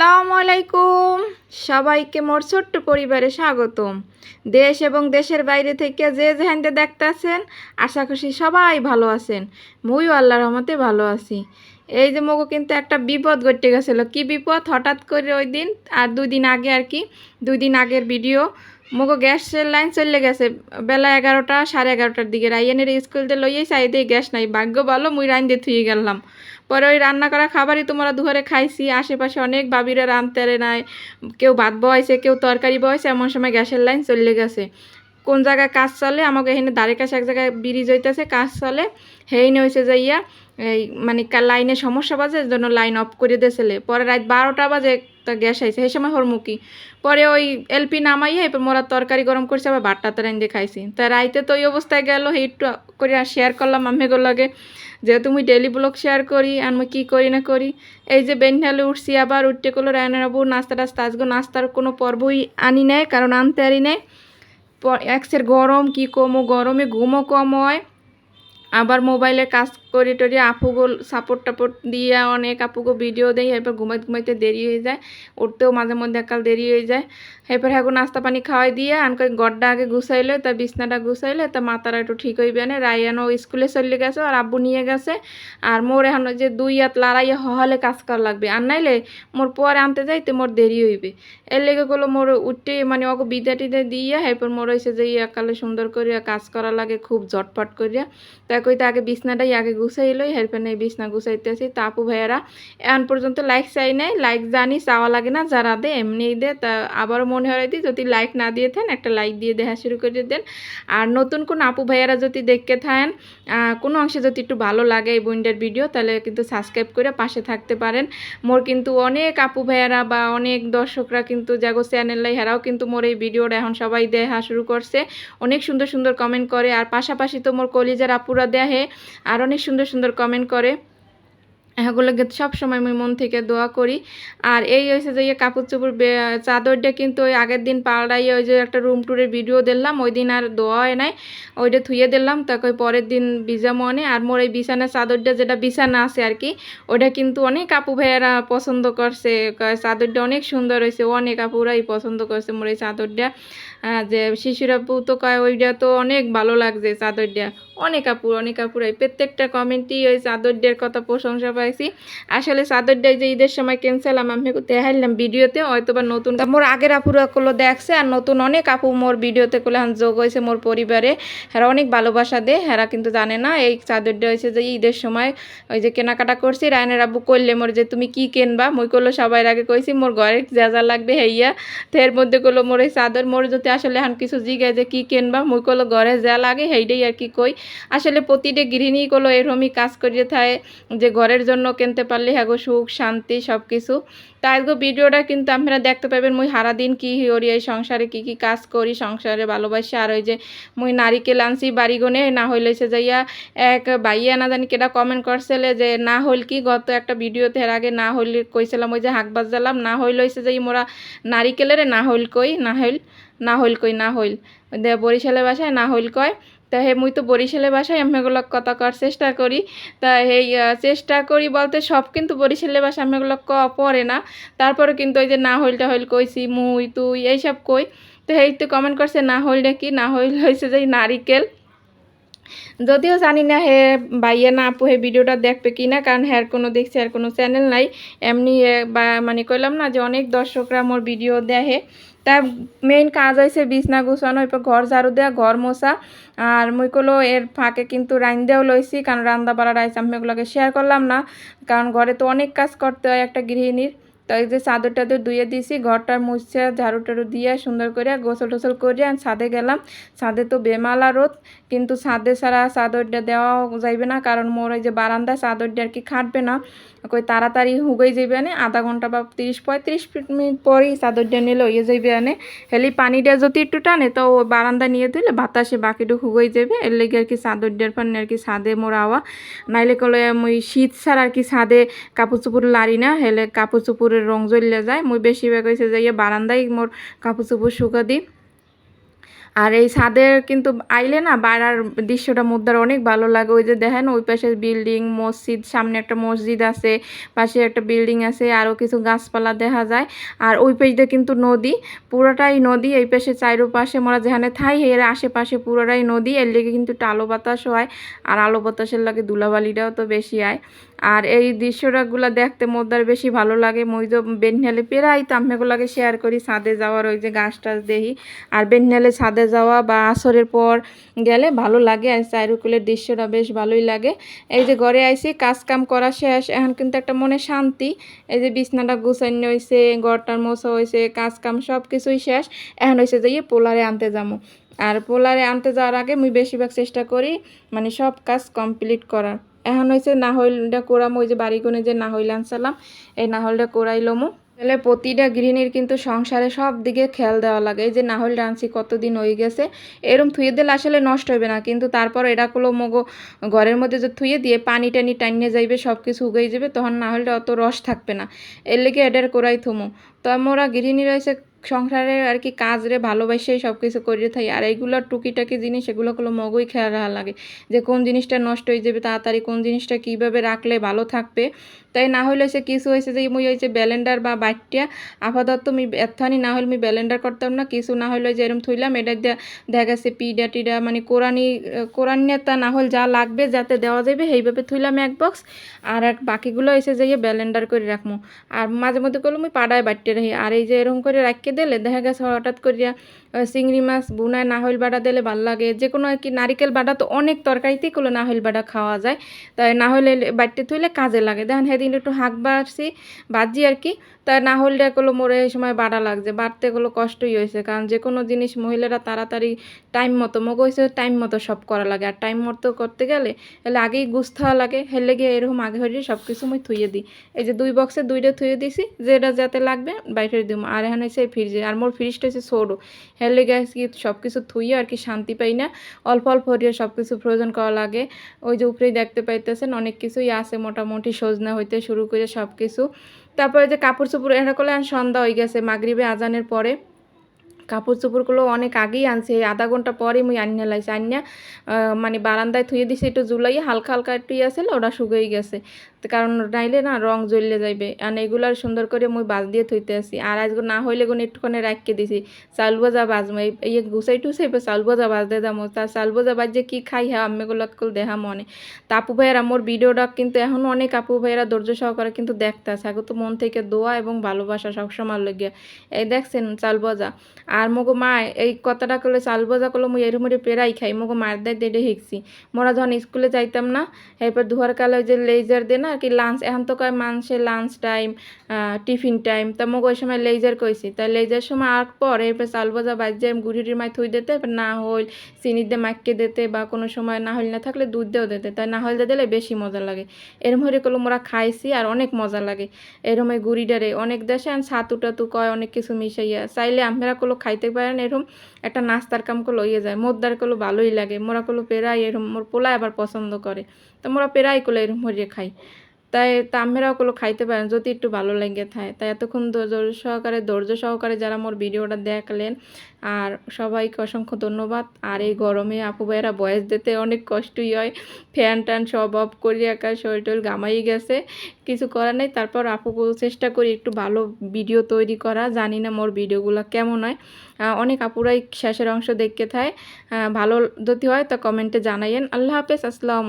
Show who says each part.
Speaker 1: আসসালামু আলাইকুম। সবাইকে মোর ছোট্ট পরিবারে স্বাগতম। দেশ এবং দেশের বাইরে থেকে যে যেখানতে দেখতেছেন, আশা করছি সবাই ভালো আছেন। মুইও আল্লাহর রহমতে ভালো আছি। এই যে মগো কিন্তু একটা বিপদ ঘটে গেছিল। কি বিপদ? হঠাৎ করে ওই দিন আর দুই দিন আগে আর কি, দুই দিন আগের ভিডিও, মগো গ্যাসের লাইন চলে গেছে। বেলা এগারোটা, সাড়ে এগারোটার দিকে। রাইয়ানের স্কুল দিয়ে লইয়াই চাই দিয়ে গ্যাস নাই। ভাগ্য ভালো, মুই রাইন দিয়ে থুয়ে গেলাম। পরে ওই রান্না করা খাবারই তোমরা দুহারে খাইছি, আশেপাশে অনেক বাবিরা রানতে নাই, কেউ ভাত বয়সে কেউ তরকারি বয়সে এমন সময় গ্যাসের লাইন চলে গেছে। কোন জায়গায় কাজ চলে, আমাকে এখানে দাঁড়ে কাছে এক জায়গায় বিড়ি হইতেছে কাজ চলে, হেইনে হয়েছে যাইয়া এই মানে লাইনে সমস্যা বাজে জন্য লাইন অফ করে দিয়েছিলে পরে রাত বারোটা বাজে একটা গ্যাস আইছে। সেই সময় হরমুখী। পরে ওই এলপি নামাইয়া এরপর মোরা তরকারি গরম করছে, আবার ভাতটা তো রাইন খাইছি। তা রাইতে তো ওই অবস্থায় গেল একটু করে আর শেয়ার করলাম আমি লাগে, যেহেতু মুই ডেলি ব্লগ শেয়ার করি, আর মুই কী করি না করি, এই যে বেনহালে উঠছি, আবার উঠতে করল রায়নের বাবু, নাস্তা টাস্তা আজকে নাস্তার কোনো পর্বই আনি নেয় কারণ আনতে আরি নেই। এক্সের গরম, কি কমো, গরমে ঘুমও কম হয়, আবার মোবাইলে কাজ করি টরি, আপুগো সাপোর্ট টাপোর্ট দিয়ে অনেক আপুগো ভিডিও দেয় এরপর ঘুমাইতে ঘুমাইতে দেরি হয়ে যায়, উঠতেও মাঝে মধ্যে একাল দেরি হয়ে যায়। এরপর এখন নাস্তা পানি খাওয়াই দিয়ে, আনকে গড্ডা আগে গুছাইলে, তা বিছনাটা গুছাইলে, তা মাথাটা একটু ঠিক হইবে না, রায়ানও স্কুলে চলে গেছে, আর আব্বু নিয়ে গেছে, আর মোর এখন যে দুই হাত লড়াইয়া হলে কাজ করা লাগবে, আর নাইলে মোর পরে আনতে যাই যাইতে মোর দেরি হইবে। এর লেগে গুলো মোর উঠতে মানে ওকে বিদা টিদা দিয়ে এরপর মোর হয়েছে যে একালে সুন্দর করিয়া কাজ করা লাগে, খুব ঝটপট করিয়া, তা কইতে আগে বিছনাটাই আগে গুছাইলো এরপর নেই বিছনা গুছাইতেছি তা আপু ভাইয়ারা এখন পর্যন্ত লাইক চাই নাই লাইক জানি চাওয়া লাগে না যারা দে এমনিই দে, তা আবারও মনে হয় দিই যদি লাইক না দিয়ে থাকেন একটা লাইক দিয়ে দেখা শুরু করে দেন। আর নতুন কোন আপু ভাইয়ারা যদি দেখতে থাকেন কোনো অংশে যদি একটু ভালো লাগে এই বইন্ডার ভিডিও, তাহলে কিন্তু সাবস্ক্রাইব করে পাশে থাকতে পারেন। মোর কিন্তু অনেক আপু ভাইয়ারা বা অনেক দর্শকরা কিন্তু জাগো চ্যানেলাই হেরাও কিন্তু মোর এই ভিডিওটা এখন সবাই দেখা শুরু করছে। অনেক সুন্দর সুন্দর কমেন্ট করে, আর পাশাপাশি তো মোর কলিজার আপুরা দেখে আর অনেক সুন্দর সুন্দর কমেন্ট করে। এগুলোকে সময় আমি মন থেকে দোয়া করি। আর এই হয়েছে যে ইয়ে কাপড় চোপড় চাদরটা কিন্তু ওই আগের দিন পাল্টাইয়ে ওই যে একটা রুম ট্যুরের ভিডিও দিলাম ওই দিন আর দোয়া হয় নাই। ওইটা থুয়ে দিলাম, তাকে পরের দিন বিজা মনে। আর মোর এই বিছানার চাদরটা যেটা বিছানা আছে আর কি, ওটা কিন্তু অনেক আপু ভাইয়েরা পছন্দ করছে। চাদরটা অনেক সুন্দর হয়েছে অনেক আপুরাই পছন্দ করছে মোর এই চাদরটা। যে শিশুর তো কয় ওইটা তো অনেক ভালো লাগছে চাদরটা। অনেক আপু, অনেক আপুরাই। প্রত্যেকটা কমেন্টই ওই চাদরটার কথা প্রশংসা পাইছি। আসলে চাদরটাই যে ঈদের সময় ক্যান্সেলাম আমি দেখাইলাম ভিডিওতে হয়তো বা নতুন মোর আগের আপুরা গুলো দেখছে, আর নতুন অনেক আপু মোর ভিডিওতে করলে হান যোগ হয়েছে মোর পরিবারে। হেরা অনেক ভালোবাসা দে, হেরা কিন্তু জানে না, এই চাদরটা হয়েছে যে ঈদের সময় ওই যে কেনাকাটা করছি। রায়নের আব্বু করলে মোর যে, তুমি কি কেনবা? মই করল সবাই আগে কইছি, মোর ঘরে যা যা লাগবে হেইয়া। তো এর মধ্যে করল মোর এই চাদর, মোর যদি আসলে হান কিছু জিগায় যে কি কিনবা, মই কলো ঘরে যা লাগে সেইটাই আর কি কই। আসলে প্রতিটা গৃহিণী করল এরকমই কাজ করিয়ে থাকে যে ঘরের জন্য কিনতে পারলে হ্যাগো সুখ, শান্তি সব কিছু তাই ভিডিওটা কিন্তু আপনারা দেখতে পাবেন মুই সারাদিন কি করি, এই সংসারে কি কি কাজ করি, সংসারে ভালোবাসি, আর ওই যে মুই নারিকেল আনছি বাড়িগনে, না হইলে সে যাইয়া এক বাইয়া না জানি কেটা কমেন্ট করছিলে যে, না হইল কি গত একটা ভিডিওতে এর আগে না হইলে কইছিলাম ওই যে হাঁক বাজালাম, না হইল হইছে যে মোরা নারিকেলের না হইল কই, না হইল। না হইল কই, না হইল। বরিশালের বাসায় না হইল কয়, তা হে মুই তো বরিশালের বাসায়, আমি এগুলো কথা কর, চেষ্টা করি। তা এই চেষ্টা করি বলতে সব কিন্তু বরিশালের বাসায় আমি এগুলো ক পড়ে না। তারপরে কিন্তু ওই যে না হইলটা হইল কইছি, মুই, তুই, এইসব কই। তো এই তো কমেন্ট করছে, না হইলটা কি না হইল হয়েছে যে নারিকেল। যদিও জানি না হে ভাইয়া না আপু হে ভিডিওটা দেখবে কি না কারণ হ্যার কোনো দেখছে, আর কোনো চ্যানেল নাই। এমনি বা মানে কইলাম না যে অনেক দর্শকরা মোর ভিডিও দেখে। তা মেইন কাজ হয়েছে বিছনা গুছানো, এরপর ঘর ঝাড়ু দেওয়া ঘর মোছা। আর মুই কলো এর ফাঁকে কিন্তু রাইন দেওয়া লইছি, কারণ রান্না বাড়া রাইস আমি এগুলোকে শেয়ার করলাম না। কারণ ঘরে তো অনেক কাজ করতে হয় একটা গৃহিণীর। তো এই যে চাদর টাদর ধুয়ে দিয়েছি ঘরটা মুছছে ঝাড়ু টাড়ু দিয়ে সুন্দর করে গোসল টোসল করে ছাদে গেলাম। ছাদে তো বেমালা রোদ, কিন্তু ছাদে ছাড়া চাদরটা দেওয়া যাইবে না, কারণ মোর ওই যে বারান্দায় চাদরটা আর কি খাটবে না। কই তাড়াতাড়ি হুগই যাইবে আনে আধা ঘণ্টা বা তিরিশ পঁয়ত্রিশ মিনিট পরেই চাদরটা নিলে হয়ে যাইবে আনে হেলি পানিটা যদি একটু টানে, তো বারান্দা নিয়ে দিলে বাতাসে বাকিটু হুগই যাবে এর লেগে আর কি চাদরটার পানি আর কি ছাদে মোর আওয়া নাইলে কলে মুই শীত ছাড়া আর কি ছাদে কাপড় চোপড় লারি না, হেলে কাপড় চোপড়ের রং জ্বলিয়া যায়। মুই বেশিরভাগ হয়েছে ইয়ে বারান্দায় মোর কাপড় চোপড় শুকা দিই। আর এই ছাদের কিন্তু আইলে না বাইরের দৃশ্যটা মুদ্রার অনেক ভালো লাগে। ওই যে দেখেন, ওই পাশে বিল্ডিং, মসজিদ, সামনে একটা মসজিদ আছে, পাশে একটা বিল্ডিং আছে, আরও কিছু গাছপালা দেখা যায়। আর ওই পাশে কিন্তু নদী, পুরোটাই নদী, এই পাশে চাইরো পাশে মোরা যেখানে থাই, এর আশেপাশে পুরোটাই নদী। এর লেগে কিন্তু একটু আলো বাতাস হয়, আর আলো বাতাসের লাগে ধুলাবালিটাও তো বেশি আয়। আর এই দৃশ্যটাগুলো দেখতে মোদ্দার বেশি ভালো লাগে। মই তো বেনহেলে পেরাই তো আমেগুলাকে শেয়ার করি, ছাদে যাওয়ার ওই যে গাছ টাছ দেখি। আর বেনহেলে ছাদে যাওয়া বা আসরের পর গেলে ভালো লাগে। আর চাইরুকুলের দৃশ্যটা বেশ ভালোই লাগে। এই যে ঘরে আইসি কাজ কাম করা শেষ। এখন কিন্তু একটা মনে শান্তি। এই যে বিছনাটা গুছানো হয়েছে ঘরটার মোছা হয়েছে কাজ কাম সব কিছুই শেষ। এখন হয়েছে যে পোলারে আনতে যাব আর পোলারে আনতে যাওয়ার আগে মুই বেশিরভাগ চেষ্টা করি মানে সব কাজ কমপ্লিট করার। এখন হয়েছে নাহলটা কোরাম, ওই যে বাড়িগুনে যে নাহল আনসালাম এই নাহলটা কোরাইলমো তাহলে প্রতিটা গৃহিণীর কিন্তু সংসারে সব দিকে খেয়াল দেওয়া লাগে। এই যে নাহল রাঁধছি কতদিন হয়ে গেছে, এরম থুয়ে দিলে আসলে নষ্ট হবে না। কিন্তু তারপর এরা কোনো মগো ঘরের মধ্যে যে থুয়ে দিয়ে পানি টানি টানিয়ে যাইবে সব কিছু উগে যাবে, তখন না হলে অত রস থাকবে না। এর লেগে এডের করাই থমু। তো আমরা গৃহিণী রয়েছে সংসারে আর কি কাজ রে ভালোবাসেই সব কিছু করে থাকি। আর এইগুলো টুকিটাকি জিনিস, এগুলো কোনো মগই খেয়াল রাখা লাগে যে কোন জিনিসটা নষ্ট হয়ে যাবে, তাড়াতাড়ি কোন জিনিসটা কীভাবে রাখলে ভালো থাকবে। তাই না হলে সে কিছু হয়েছে যে মুই হয়েছে ব্যালেন্ডার বা বাইটটা, আপাতত আমি এথানি না হলে আমি ব্যালেন্ডার করতাম না, কিছু না হলে যে এরম থইলাম, এটা দেখা গেছে পিডা টিডা মানে কোরআনি কোরআনিয়াতা না হলে যা লাগবে যাতে দেওয়া যাবে, সেইভাবে থইলাম এক বক্স আর এক বাকিগুলো এসে যাইয়ে ব্যালেন্ডার করে রাখব আর মাঝে মধ্যে করলাম আমি পাড়ায় বাটতে রাখি। আর এই যে এরকম করে রাখিয়ে দিলে দেখা গেছে হঠাৎ করিয়া চিংড়ি মাছ বুনায় নাহল বাটা দিলে ভালো লাগে। যে কোনো আর কি, নারিকেল বাটা তো অনেক তরকারিতেই কোনো নাহল বাটা খাওয়া যায়। তাই নাহলে বাড়িতে থইলে কাজে লাগে। দেখেন সেদিন একটু হাঁক বাড়ছি, বাজি আর কি। তা নাহলটা গুলো মোরে এই সময় বাড়া লাগছে। বাড়তে গুলো কষ্টই হয়েছে কারণ যে কোনো জিনিস মহিলারা তাড়াতাড়ি টাইম মতো মগ হয়েছে টাইম মতো সব করা লাগে। আর টাইম মতো করতে গেলে এলে আগেই গুছতে লাগে। হেলে গিয়ে এরকম আগে হয়ে সব কিছু মই থুয়ে দিই। এই যে দুই বক্সে দুইটা থুয়ে দিছি, যেটা যাতে লাগবে বাইরে দিব আর এখানে হচ্ছে ফ্রিজে আর মোর ফ্রিজটা হচ্ছে ছোটো হেলে গ্যাস কি সব কিছু থুইয়ে আর কি শান্তি পাই না। অল্প অল্প হরিয়ে সব কিছু প্রয়োজন করা লাগে। ওই যে উপরেই দেখতে পাইতেছেন, অনেক কিছুই আছে মোটামুটি, সজনা হইতে শুরু করে সব কিছু তারপরে যে কাপড় চোপড় এটা করলে সন্ধ্যা হয়ে গেছে, মাগরিবে, আজানের পরে। কাপড় চোপড়গুলো অনেক আগেই আনছে আধা ঘণ্টা পরে মুই আনিয়া লাইছি। আনিয়া মানে বারান্দায় থুয়ে দিছি একটু জুলাই হালকা হালকা একটু আছিল ওটা শুকিয়ে গেছে। কারণ নাইলে না রং জ্বললে যাইবে। আর এগুলার সুন্দর করে মুই বাজ দিয়ে থইতে আসি আর আজকে না হইলে গুণ একটুখানি রাখকে দিছি। চাউল ভাজা বাজমো এই গুছাই টুসাই চাউল ভাজা বাজতে দামো। তার চাউল ভাজা বাজে কি খাই হ্যাঁ আম্মেগুলো দেখা মনে। তা আপু ভাইয়েরা, মোর ভিডিওটা কিন্তু এখনও অনেক আপু ভাইয়েরা ধৈর্য সহকারে কিন্তু দেখতে আছে আগে তো মন থেকে দোয়া এবং ভালোবাসা সবসময় লেগে এই দেখছেন চাল ভাজা। আর মগো মা, এই কথাটা করলে চাল ভাজা করলে মুই এরম পেরাই খাই। মগো মার দেয় দেড়ে শিখছি মোরা যখন স্কুলে যাইতাম না, এরপর ধোয়ার কালে যে লেজার দে না আর কি লাঞ্চ এখন তো কয় মানুষের লাঞ্চ টাইম টিফিন টাইম তা মগ ওই সময় লেজার কইছি। তাই লেজার সময় আর পর এরপর চাল ভাজা বাজে গুড়িটির মাই থুই দিতে না হইল চিনি দিয়ে মাইকে দিতে বা কোনো সময় না হইল না থাকলে দুধ দিয়েও দিতে। তাই না হইল দিলে বেশি মজা লাগে। এরম হরে কলো মোরা খাইছি আর অনেক মজা লাগে। এরম এই গুড়িটারে অনেক দেশে আর ছাতু টাতু কয় অনেক কিছু মিশাইয়া। চাইলে আমরা কলো খাইতে পারেন এরকম একটা নাস্তার কাম কলো ইয়ে যায়। মোদ্দার কলো ভালোই লাগে। মোরা কলো পেরাই, এরম মোর পোলা আবার পছন্দ করে। তো মোরা পেরাই কলো এরম হরিয়ে খাই। তাই তা আমরাও ওগুলো খাইতে পারেন, যদি একটু ভালো লাগে থাকে। তাই এতক্ষণ ধৈর্য সহকারে ধৈর্য সহকারে যারা মোর ভিডিওটা দেখলেন, আর সবাইকে অসংখ্য ধন্যবাদ। আর এই গরমে আপু ভাইয়েরা বয়স দিতে অনেক কষ্টই হয়। ফ্যান ট্যান সব অফ করি একা, শরীর টরীর গামাই গেছে। কিছু করার নেই, তারপর আপু চেষ্টা করি একটু ভালো ভিডিও তৈরি করা, জানি না মোর ভিডিওগুলো কেমন হয়। অনেক আপুরাই শেষের অংশ দেখতে থাকে। ভালো যদি হয় তা কমেন্টে জানাইয়েন। আল্লাহ হাফেজ, আসসালাম